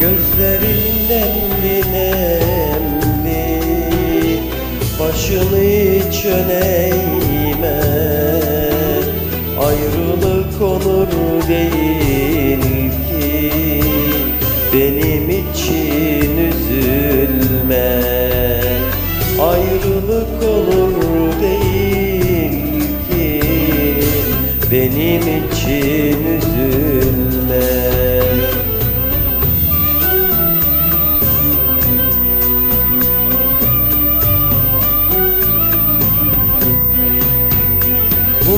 Gözlerin nemli nemli Başını hiç öneğme Ayrılık onur değil ki. Benim için üzülme. Ayrılık olur değil ki. Benim için üzülme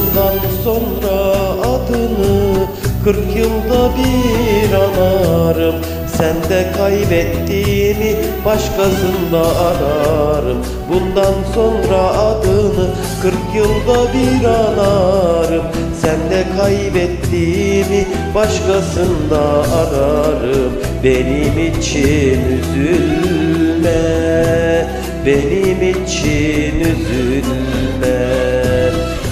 Bundan sonra adını Kırk yılda bir anarım. Sen de kaybettiğimi başkasında ararım. Bundan sonra adını kırk yılda bir anarım. Sen de kaybettiğimi başkasında ararım. Benim için üzülme Benim için üzülme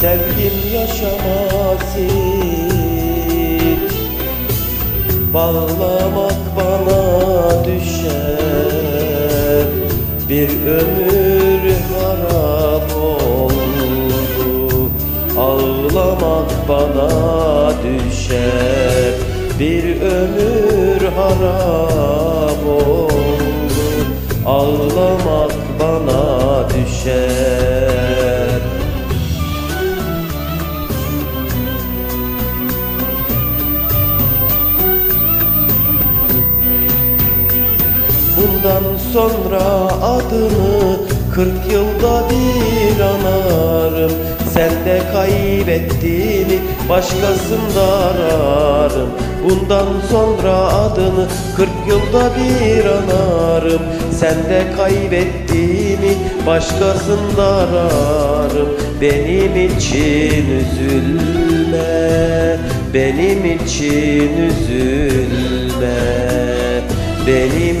Sevgim yaşamaz hiç Bağlamak bana düşer. Bir ömür harap oldu Ağlamak bana düşer. Bir ömür harap oldu Ağlamak bana Bundan sonra adını kırk yılda bir anarım. Sen de kaybettiğini başkasında ararım. Bundan sonra adını kırk yılda bir anarım. Sen de kaybettiğini başkasında ararım. Benim için üzülme Benim için üzülme. Benim